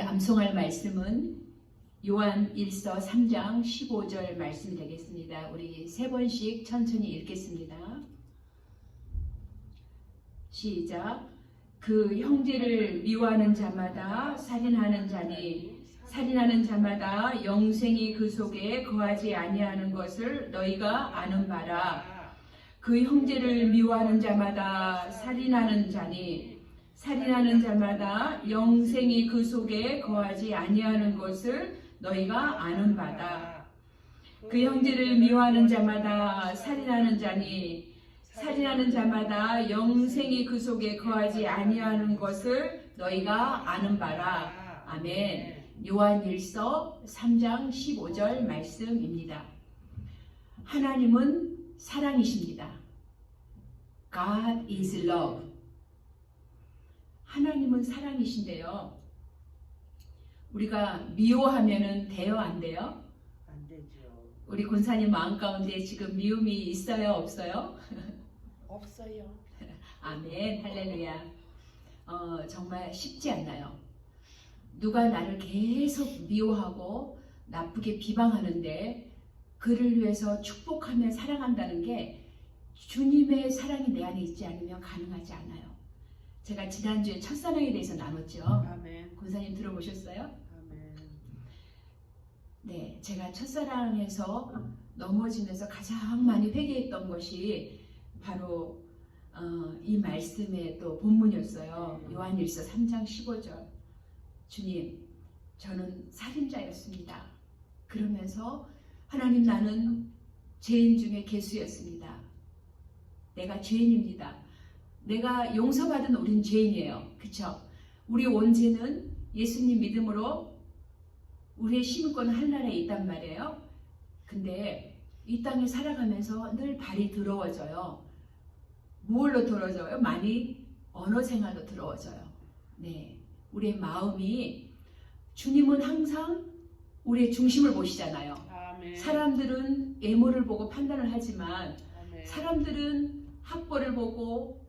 암송할 말씀은 요한 1서 3장 15절 말씀이 되겠습니다. 우리 세 번씩 천천히 읽겠습니다. 시작. 그 형제를 미워하는 자마다 살인하는 자니 살인하는 자마다 영생이 그 속에 거하지 아니하는 것을 너희가 아는 바라. 그 형제를 미워하는 자마다 살인하는 자니 살인하는 자마다 영생이 그 속에 거하지 아니하는 것을 너희가 아는 바다. 그 형제를 미워하는 자마다 살인하는 자니 살인하는 자마다 영생이 그 속에 거하지 아니하는 것을 너희가 아는 바라. 아멘. 요한일서 3장 15절 말씀입니다. 하나님은 사랑이십니다. God is love. 하나님은 사랑이신데요. 우리가 미워하면은 돼요, 안 돼요? 안 되죠. 우리 권사님 마음 가운데 지금 미움이 있어요, 없어요? 없어요. 아멘, 할렐루야. 어, 정말 쉽지 않나요? 누가 나를 계속 미워하고 나쁘게 비방하는데 그를 위해서 축복하며 사랑한다는 게 주님의 사랑이 내 안에 있지 않으면 가능하지 않아요. 제가 지난주에 첫사랑에 대해서 나눴죠. 아멘. 권사님 들어보셨어요? 아멘. 네, 제가 첫사랑에서 넘어지면서 가장 많이 회개했던 것이 바로 어, 이 말씀의 또 본문이었어요. 요한일서 3장 15절. 주님, 저는 살인자였습니다. 그러면서 하나님 나는 죄인 중에 개수였습니다. 내가 죄인입니다. 내가 용서받은 우린 죄인이에요. 그쵸? 우리 원죄는 예수님 믿음으로 우리의 심을권은 하늘나라에 있단 말이에요. 근데 이 땅에 살아가면서 늘 발이 더러워져요. 무얼로 더러워져요? 많이 언어 생활도 더러워져요. 네. 우리의 마음이 주님은 항상 우리의 중심을 보시잖아요. 아멘. 사람들은 외모를 보고 판단을 하지만 아멘. 사람들은 학벌을 보고.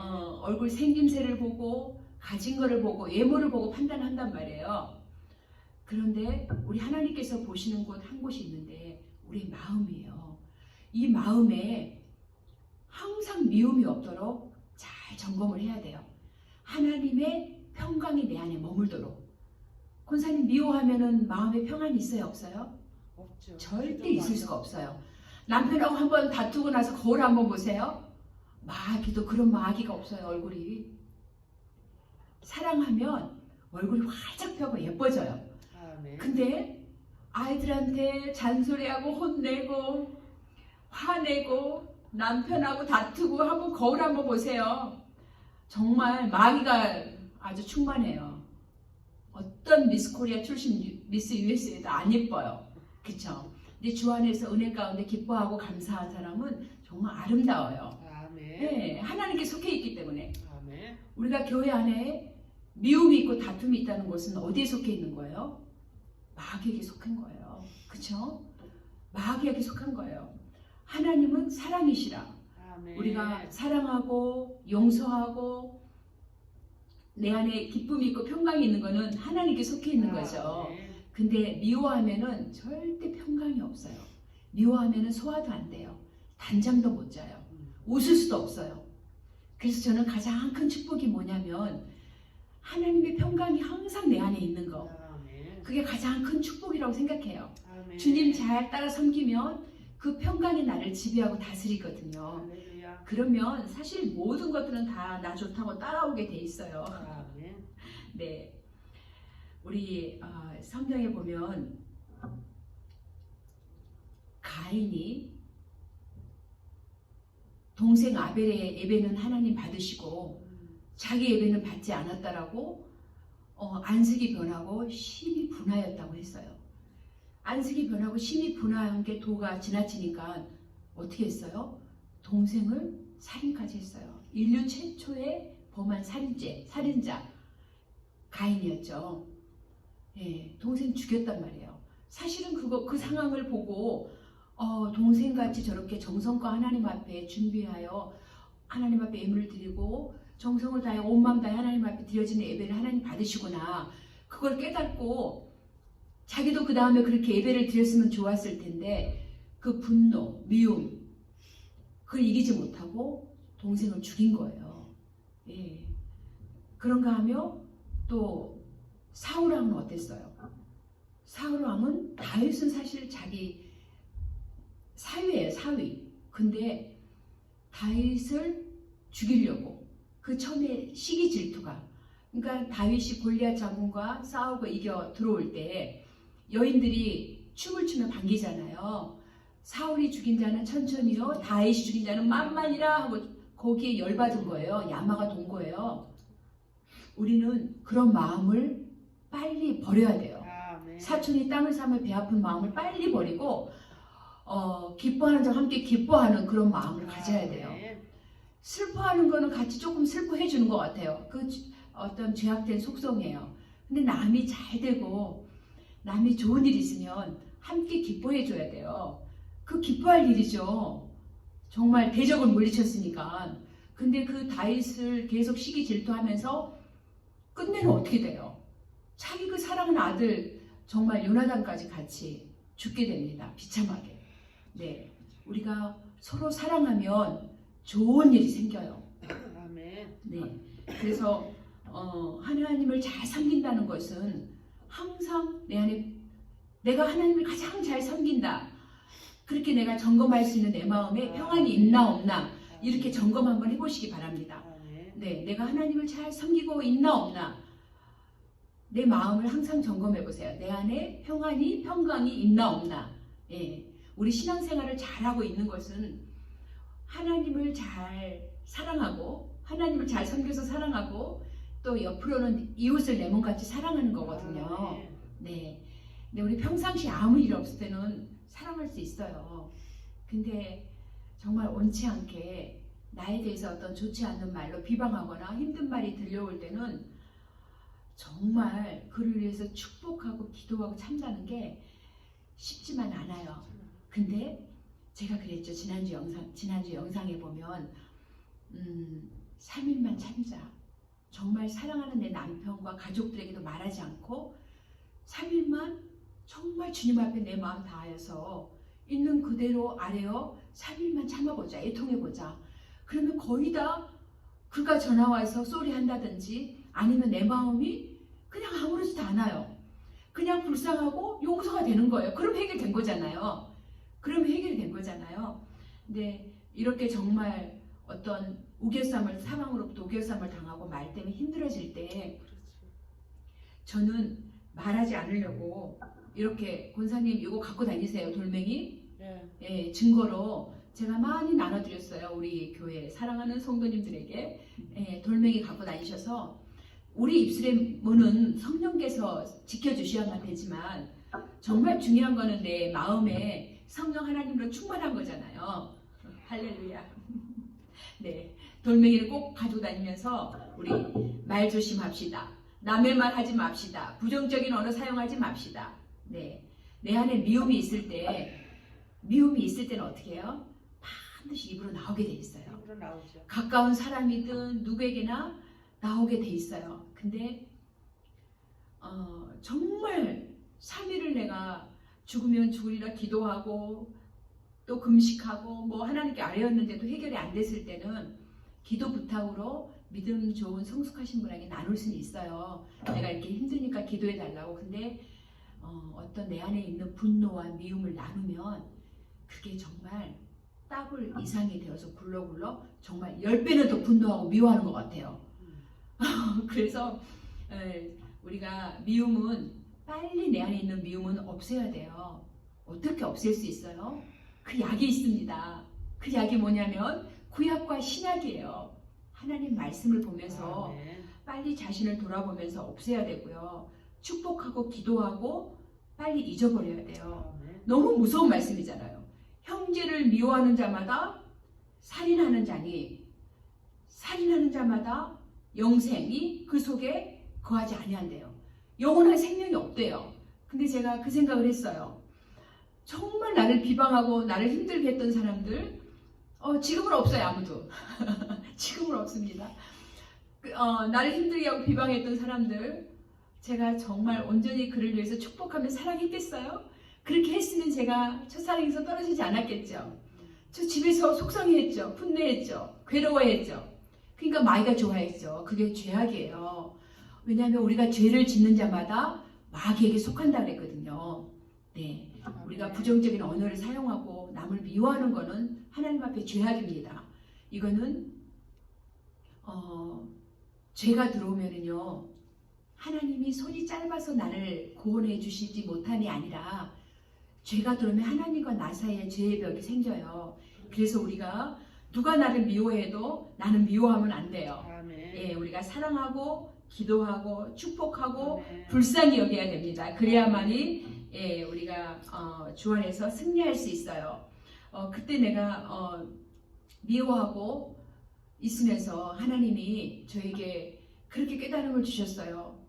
어, 얼굴 생김새를 보고 가진 거를 보고 외모를 보고 판단한단 말이에요. 그런데 우리 하나님께서 보시는 곳 한 곳이 있는데 우리 마음이에요. 이 마음에 항상 미움이 없도록 잘 점검을 해야 돼요. 하나님의 평강이 내 안에 머물도록. 권사님 미워하면은 마음에 평안이 있어요, 없어요? 없죠. 절대 있을 수가 없어요. 남편하고 한번 다투고 나서 거울 한번 보세요. 마귀도 그런 마귀가 없어요, 얼굴이. 사랑하면 얼굴이 활짝 펴고 예뻐져요. 아멘. 근데 아이들한테 잔소리하고 혼내고 화내고 남편하고 다투고 한번 거울 한번 보세요. 정말 마귀가 아주 충만해요. 어떤 미스 코리아 출신 유- 미스 USA도 안 예뻐요. 그쵸? 근데 주 안에서 은혜 가운데 기뻐하고 감사한 사람은 정말 아름다워요. 네, 하나님께 속해 있기 때문에 아멘. 우리가 교회 안에 미움이 있고 다툼이 있다는 것은 어디에 속해 있는 거예요? 마귀에게 속한 거예요. 그쵸? 마귀에게 속한 거예요. 하나님은 사랑이시라. 아멘. 우리가 사랑하고 용서하고 내 안에 기쁨이 있고 평강이 있는 거는 하나님께 속해 있는 거죠. 아멘. 근데 미워하면은 절대 평강이 없어요. 미워하면은 소화도 안 돼요. 단잠도 못 자요. 음. 웃을 수도 없어요. 그래서 저는 가장 큰 축복이 뭐냐면 하나님의 평강이 항상 내 안에 있는 거. 그게 가장 큰 축복이라고 생각해요. 주님 잘 따라 섬기면 그 평강이 나를 지배하고 다스리거든요. 그러면 사실 모든 것들은 다 나 좋다고 따라오게 돼 있어요. 네. 우리 어, 성경에 보면 가인이 동생 아벨의 예배는 하나님 받으시고 음. 자기 예배는 받지 않았다라고 어, 안색이 변하고 심히 분하였다고 했어요. 안색이 변하고 심히 분하한 게 도가 지나치니까 어떻게 했어요? 동생을 살인까지 했어요. 인류 최초의 범한 살인죄, 살인자 가인이었죠. 예, 동생 죽였단 말이에요. 사실은 그거 그 상황을 보고 어, 동생같이 저렇게 정성과 하나님 앞에 준비하여 하나님 앞에 예물을 드리고 정성을 다해 온 마음 다해 하나님 앞에 드려지는 예배를 하나님 받으시구나. 그걸 깨닫고 자기도 그 다음에 그렇게 예배를 드렸으면 좋았을 텐데 그 분노, 미움 그걸 이기지 못하고 동생을 죽인 거예요. 예. 그런가 하며 또 사울 왕은 어땠어요? 사울 왕은 다윗은 사실 자기 사위예요, 사위. 근데 다윗을 죽이려고 그 처음에 시기 질투가 그러니까 다윗이 골리앗 장군과 싸우고 이겨 들어올 때 여인들이 춤을 추며 반기잖아요. 사울이 죽인 자는 천천히요, 다윗이 죽인 자는 만만이라 하고 거기에 열받은 거예요. 야마가 돈 거예요. 우리는 그런 마음을 빨리 버려야 돼요. 사촌이 땅을 사며 배 아픈 마음을 빨리 버리고 어, 기뻐하는 자와 함께 기뻐하는 그런 마음을 가져야 돼요. 아멘. 슬퍼하는 거는 같이 조금 슬퍼해 주는 것 같아요. 그 주- 어떤 죄악된 속성이에요. 근데 남이 잘 되고 남이 좋은 일 있으면 함께 기뻐해 줘야 돼요. 그 기뻐할 일이죠. 정말 대적을 물리쳤으니까. 근데 그 다윗을 계속 시기 질투하면서 끝내는 어떻게 돼요? 자기 그 사랑하는 아들 정말 요나단까지 같이 죽게 됩니다. 비참하게. 네. 우리가 서로 사랑하면 좋은 일이 생겨요. 아멘. 네. 그래서 어, 하나님을 잘 섬긴다는 것은 항상 내 안에 내가 하나님을 가장 잘 섬긴다. 그렇게 내가 점검할 수 있는 내 마음에 평안이 있나 없나 이렇게 점검 한번 해보시기 바랍니다. 네, 내가 하나님을 잘 섬기고 있나 없나 내 마음을 항상 점검해 보세요. 내 안에 평안이 평강이 있나 없나. 예, 우리 신앙생활을 잘하고 있는 것은 하나님을 잘 사랑하고 하나님을 잘 섬겨서 사랑하고 또 옆으로는 이웃을 내 몸같이 사랑하는 거거든요. 아멘. 네. 근데 우리 평상시 아무 일 없을 때는 사랑할 수 있어요. 근데 정말 원치 않게 나에 대해서 어떤 좋지 않는 말로 비방하거나 힘든 말이 들려올 때는 정말 그를 위해서 축복하고 기도하고 참다는 게 쉽지만 않아요. 근데 제가 그랬죠. 지난주 영상, 지난주 영상에 보면, 음, 3일만 참자. 정말 사랑하는 내 남편과 가족들에게도 말하지 않고, 3일만 정말 주님 앞에 내 마음 다하여서 있는 그대로 아래요. 3일만 참아보자. 애통해보자. 그러면 거의 다 그가 전화 와서 쏘리 한다든지 아니면 내 마음이 그냥 아무렇지도 않아요. 그냥 불쌍하고 용서가 되는 거예요. 그럼 해결된 거잖아요. 그럼 해결이 된 거잖아요. 근데 이렇게 정말 어떤 우겨쌈을 사망으로부터 우겨쌈을 당하고 말 때문에 힘들어질 때. 저는 말하지 않으려고 이렇게 권사님 이거 갖고 다니세요 돌멩이 네. 예, 증거로 제가 많이 나눠드렸어요 우리 교회 사랑하는 성도님들에게 예, 돌멩이 갖고 다니셔서 우리 입술의 문은 성령께서 지켜주셔야만 되지만 정말 중요한 거는 내 마음에 성령 하나님으로 충만한 거잖아요 할렐루야 네 돌멩이를 꼭 가지고 다니면서 우리 말 조심합시다 남의 말 하지 맙시다 부정적인 언어 사용하지 맙시다 네, 내 안에 미움이 있을 때 미움이 있을 때는 어떻게 해요? 반드시 입으로 나오게 돼 있어요. 입으로 나오죠. 가까운 사람이든 누구에게나 나오게 돼 있어요. 근데 어, 정말 3일을 내가 죽으면 죽으리라 기도하고 또 금식하고 뭐 하나님께 아뢰었는데도 해결이 안 됐을 때는 기도 부탁으로 믿음 좋은 성숙하신 분에게 나눌 수는 있어요. 내가 이렇게 힘드니까 기도해 달라고. 근데 어, 어떤 내 안에 있는 분노와 미움을 나누면 그게 정말 따블 이상이 되어서 굴러굴러 정말 열 배는 더 분노하고 미워하는 것 같아요. 그래서 에, 우리가 미움은 빨리 내 안에 있는 미움은 없애야 돼요. 어떻게 없앨 수 있어요? 그 약이 있습니다. 그 약이 뭐냐면 구약과 신약이에요. 하나님 말씀을 보면서 아멘. 빨리 자신을 돌아보면서 없애야 되고요. 축복하고 기도하고 빨리 잊어버려야 돼요. 아멘. 너무 무서운 말씀이잖아요. 형제를 미워하는 자마다 살인하는 자니 살인하는 자마다 영생이 그 속에 거하지 아니한대요. 영원한 생명이 없대요. 근데 제가 그 생각을 했어요. 정말 나를 비방하고 나를 힘들게 했던 사람들 어, 지금은 없어요 아무도. 지금은 없습니다. 그, 어, 나를 힘들게 하고 비방했던 사람들 제가 정말 온전히 그를 위해서 축복하며 사랑했겠어요? 그렇게 했으면 제가 첫사랑에서 떨어지지 않았겠죠. 저 집에서 속상해했죠. 분노했죠. 괴로워했죠. 그러니까 마이가 좋아했죠. 그게 죄악이에요. 왜냐하면 우리가 죄를 짓는 자마다 마귀에게 속한다 그랬거든요. 네. 우리가 부정적인 언어를 사용하고 남을 미워하는 것은 하나님 앞에 죄악입니다. 이거는 어, 죄가 들어오면은요 하나님이 손이 짧아서 나를 구원해 주시지 못함이 아니라 죄가 들어오면 하나님과 나 사이에 죄의 벽이 생겨요. 그래서 우리가 누가 나를 미워해도 나는 미워하면 안 돼요. 예, 우리가 사랑하고 기도하고 축복하고 아멘. 불쌍히 여겨야 됩니다. 그래야만이 예, 우리가 어, 주 안에서 승리할 수 있어요. 어, 그때 내가 어, 미워하고 있으면서 하나님이 저에게 그렇게 깨달음을 주셨어요.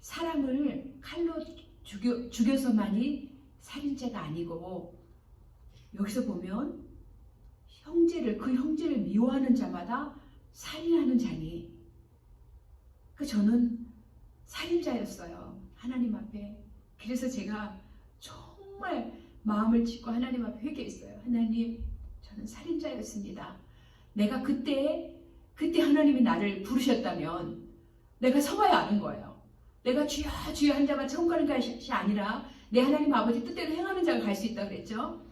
사람을 칼로 죽여, 죽여서만이 살인죄가 아니고 여기서 보면 형제를 그 형제를 미워하는 자마다 살인하는 자니 그 저는 살인자였어요. 하나님 앞에. 그래서 제가 정말 마음을 짓고 하나님 앞에 회개했어요. 하나님, 저는 살인자였습니다. 내가 그때, 그때 하나님이 나를 부르셨다면 내가 서봐야 아는 거예요. 내가 주여, 주여 한 자만 천국 가는 것이 아니라 내 하나님 아버지 뜻대로 행하는 자가 갈 수 있다 그랬죠.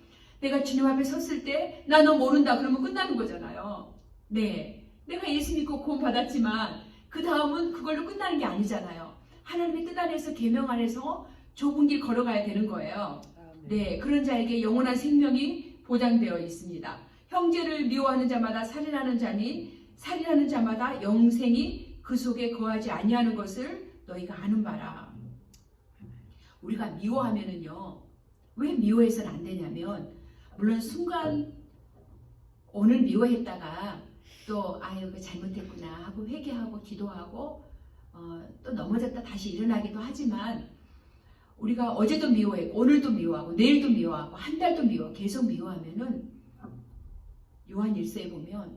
내가 주님 앞에 섰을 때 나 너 모른다 그러면 끝나는 거잖아요. 네. 내가 예수 믿고 구원 받았지만 그 다음은 그걸로 끝나는 게 아니잖아요. 하나님의 뜻 안에서 계명 안에서 좁은 길 걸어가야 되는 거예요. 아멘. 네, 그런 자에게 영원한 생명이 보장되어 있습니다. 형제를 미워하는 자마다 살인하는 자니 살인하는 자마다 영생이 그 속에 거하지 아니하는 것을 너희가 아는 바라. 우리가 미워하면은요. 왜 미워해서는 안 되냐면 물론 순간 오늘 미워했다가 또 아유 그 잘못했구나 하고 회개하고 기도하고 어, 또 넘어졌다 다시 일어나기도 하지만 우리가 어제도 미워했고 오늘도 미워하고 내일도 미워하고 한 달도 미워 계속 미워하면은 요한 일서에 보면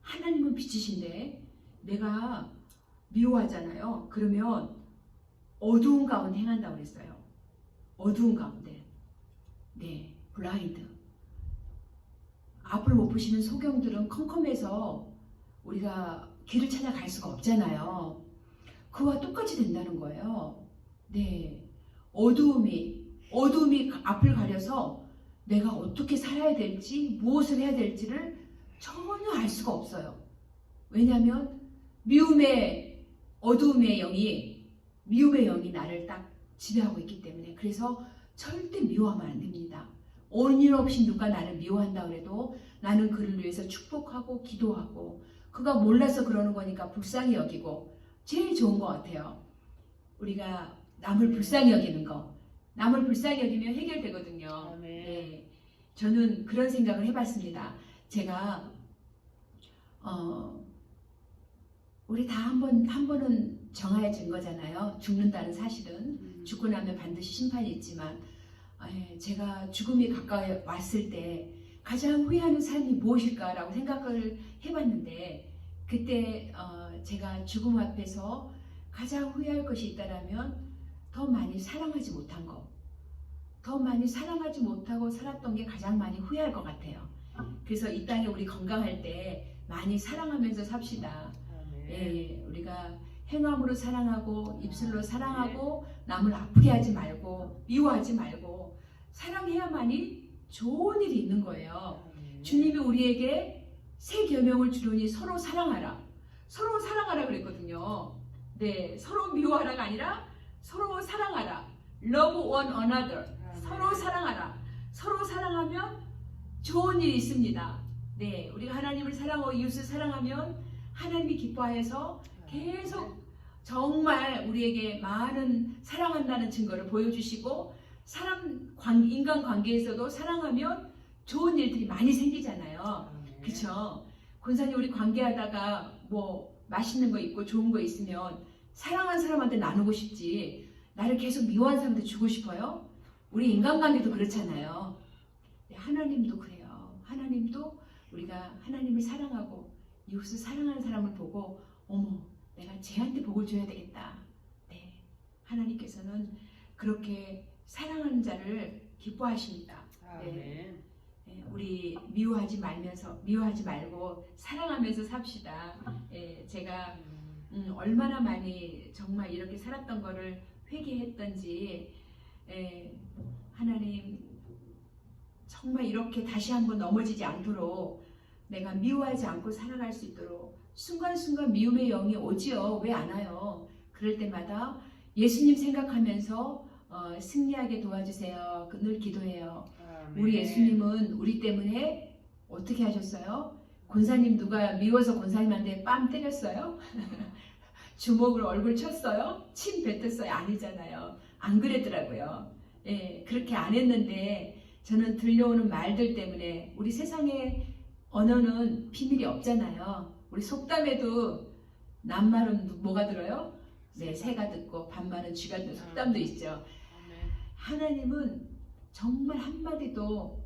하나님은 빛이신데 내가 미워하잖아요. 그러면 어두운 가운데 행한다고 그랬어요. 어두운 가운데. 네, 블라인드. 앞을 못 보시는 소경들은 컴컴해서 우리가 길을 찾아갈 수가 없잖아요. 그와 똑같이 된다는 거예요. 네. 어두움이, 어두움이 앞을 가려서 내가 어떻게 살아야 될지, 무엇을 해야 될지를 전혀 알 수가 없어요. 왜냐하면 미움의, 어두움의 영이, 미움의 영이 나를 딱 지배하고 있기 때문에. 그래서 절대 미워하면 안 됩니다. 원인 없이 누가 나를 미워한다 그래도 나는 그를 위해서 축복하고 기도하고 그가 몰라서 그러는 거니까 불쌍히 여기고 제일 좋은 것 같아요. 우리가 남을 불쌍히 여기는 거. 남을 불쌍히 여기면 해결되거든요. 네. 저는 그런 생각을 해봤습니다. 제가, 어, 우리 다 한 번, 한 번은 정해진 거잖아요. 죽는다는 사실은. 음. 죽고 나면 반드시 심판이 있지만 에, 제가 죽음이 가까이 왔을 때 가장 후회하는 삶이 무엇일까라고 생각을 해봤는데 그때 어, 제가 죽음 앞에서 가장 후회할 것이 있다라면 더 많이 사랑하지 못한 거, 더 많이 사랑하지 못하고 살았던 게 가장 많이 후회할 것 같아요. 그래서 이 땅에 우리 건강할 때 많이 사랑하면서 삽시다. 아멘. 예, 우리가 행함으로 사랑하고 입술로 사랑하고 남을 아프게 하지 말고 미워하지 말고 사랑해야만이 좋은 일이 있는 거예요. 주님이 우리에게 새 계명을 주려니 서로 사랑하라. 서로 사랑하라 그랬거든요. 네, 서로 미워하라가 아니라 서로 사랑하라. Love one another. 서로 사랑하라. 서로 사랑하면 좋은 일이 있습니다. 네, 우리가 하나님을 사랑하고 이웃을 사랑하면 하나님이 기뻐하여서 계속 정말 우리에게 많은 사랑한다는 증거를 보여주시고 사람 관, 인간 관계에서도 사랑하면 좋은 일들이 많이 생기잖아요. 아멘. 그쵸? 권사님 우리 관계하다가 뭐 맛있는 거 있고 좋은 거 있으면 사랑한 사람한테 나누고 싶지 나를 계속 미워한 사람한테 주고 싶어요? 우리 인간관계도 그렇잖아요. 네, 하나님도 그래요. 하나님도 우리가 하나님을 사랑하고 이웃을 사랑하는 사람을 보고 어머 내가 쟤한테 복을 줘야 되겠다. 네, 하나님께서는 그렇게 사랑하는 자를 기뻐하십니다. 아멘. 예, 우리 미워하지 말면서 미워하지 말고 사랑하면서 삽시다. 예, 제가 음, 음, 얼마나 많이 정말 이렇게 살았던 거를 회개했던지 예, 하나님 정말 이렇게 다시 한번 넘어지지 않도록 내가 미워하지 않고 살아갈 수 있도록 순간순간 미움의 영이 오지요. 왜 안 와요? 그럴 때마다 예수님 생각하면서 어, 승리하게 도와주세요. 그늘 기도해요. 아멘. 우리 예수님은 우리 때문에 어떻게 하셨어요? 권사님 누가 미워서 권사님한테 빰 때렸어요? 주먹으로 얼굴 쳤어요? 침 뱉었어요? 아니잖아요. 안 그랬더라고요. 예, 그렇게 안 했는데 저는 들려오는 말들 때문에 우리 세상에 언어는 비밀이 없잖아요. 우리 속담에도 낱말은 뭐가 들어요? 네, 새가 듣고 반말은 쥐가 듣는 속담도 있죠. 하나님은 정말 한마디도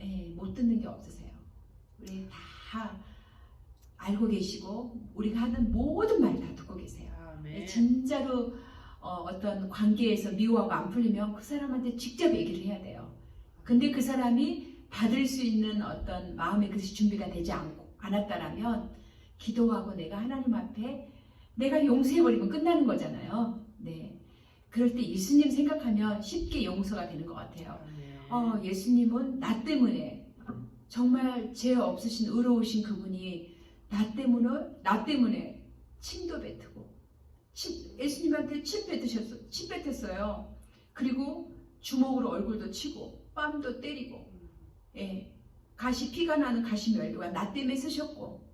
예, 못 듣는 게 없으세요. 우리 다 알고 계시고 우리가 하는 모든 말 다 듣고 계세요. 아멘. 진짜로 어, 떤 관계에서 미워하고 안 풀리면 그 사람한테 직접 얘기를 해야 돼요. 근데 그 사람이 받을 수 있는 어떤 마음의 그릇이 준비가 되지 않고 않았다라면 기도하고 내가 하나님 앞에 내가 용서해버리면 끝나는 거잖아요. 네. 그럴 때 예수님 생각하면 쉽게 용서가 되는 것 같아요. 아멘. 어, 예수님은 나 때문에 정말 죄 없으신 의로우신 그분이 나 때문에 나 때문에 침도 뱉고 침, 예수님한테 침 뱉으셨어 침 뱉었어요. 그리고 주먹으로 얼굴도 치고 뺨도 때리고 예, 가시 피가 나는 가시 멸류가 나 때문에 쓰셨고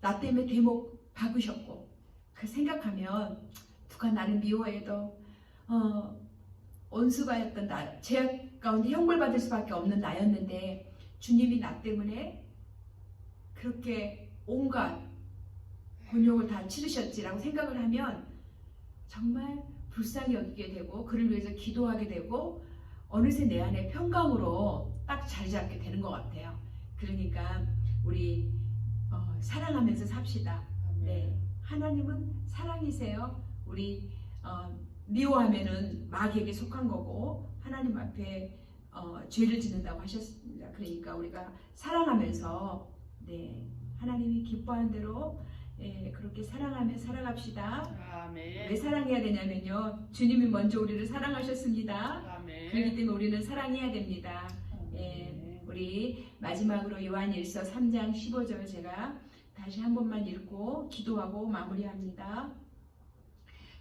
나 때문에 대목 박으셨고 그 생각하면 누가 나를 미워해도 어, 온수가였던 나, 죄악 가운데 형벌 받을 수밖에 없는 나였는데 주님이 나 때문에 그렇게 온갖 곤욕을 다 치르셨지라고 생각을 하면 정말 불쌍히 여기게 되고 그를 위해서 기도하게 되고 어느새 내 안에 평강으로 딱 자리 잡게 되는 것 같아요. 그러니까 우리 어, 사랑하면서 삽시다. 네, 하나님은 사랑이세요. 우리 어, 미워하면은 마귀에게 속한 거고 하나님 앞에 어, 죄를 짓는다고 하셨습니다. 그러니까 우리가 사랑하면서 네, 하나님이 기뻐하는 대로 예, 그렇게 사랑하며 살아갑시다. 왜 아멘. 사랑해야 되냐면요, 주님이 먼저 우리를 사랑하셨습니다. 아멘. 그렇기 때문에 우리는 사랑해야 됩니다. 예. 우리 마지막으로 요한일서 3장 15절 제가 다시 한 번만 읽고 기도하고 마무리합니다.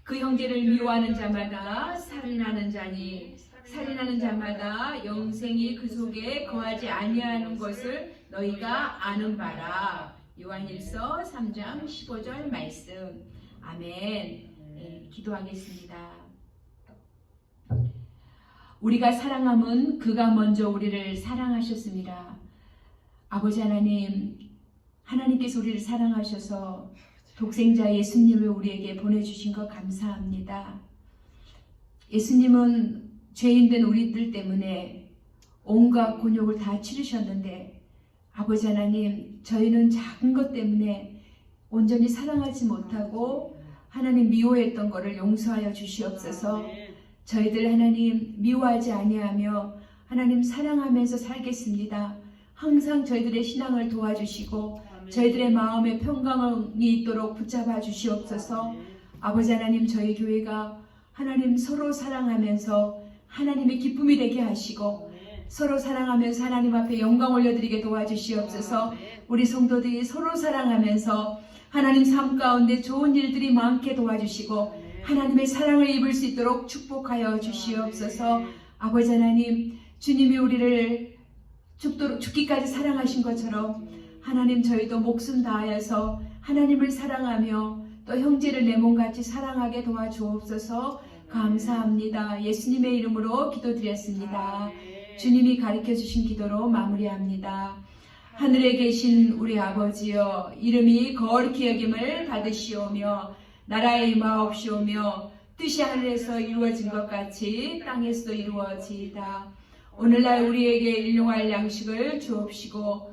그 형제를 미워하는 자마다 살인하는 자니 살인하는 자마다 영생이 그 속에 거하지 아니하는 것을 너희가 아는 바라. 요한일서 3장 15절 말씀. 아멘. 네, 기도하겠습니다. 우리가 사랑함은 그가 먼저 우리를 사랑하셨습니다. 아버지 하나님, 하나님께서 우리를 사랑하셔서 독생자 예수님을 우리에게 보내주신 것 감사합니다. 예수님은 죄인된 우리들 때문에 온갖 곤욕을 다 치르셨는데 아버지 하나님, 저희는 작은 것 때문에 온전히 사랑하지 못하고 하나님 미워했던 것을 용서하여 주시옵소서. 아멘. 저희들 하나님 미워하지 아니하며 하나님 사랑하면서 살겠습니다. 항상 저희들의 신앙을 도와주시고. 저희들의 마음에 평강이 있도록 붙잡아 주시옵소서. 아버지 하나님 저희 교회가 하나님 서로 사랑하면서 하나님의 기쁨이 되게 하시고. 서로 사랑하면서 하나님 앞에 영광 올려드리게 도와주시옵소서. 우리 성도들이 서로 사랑하면서 하나님 삶 가운데 좋은 일들이 많게 도와주시고. 하나님의 사랑을 입을 수 있도록 축복하여 주시옵소서. 아버지 하나님, 주님이 우리를 죽도록 죽기까지 사랑하신 것처럼 하나님 저희도 목숨 다하여서 하나님을 사랑하며 또 형제를 내 몸같이 사랑하게 도와주옵소서. 감사합니다. 예수님의 이름으로 기도드렸습니다. 주님이 가르쳐 주신 기도로 마무리합니다. 하늘에 계신 우리 아버지여 이름이 거룩히 여김을 받으시오며 나라의 임하옵시오며 뜻이 하늘에서 이루어진 것 같이 땅에서도 이루어지이다. 오늘날 우리에게 일용할 양식을 주옵시고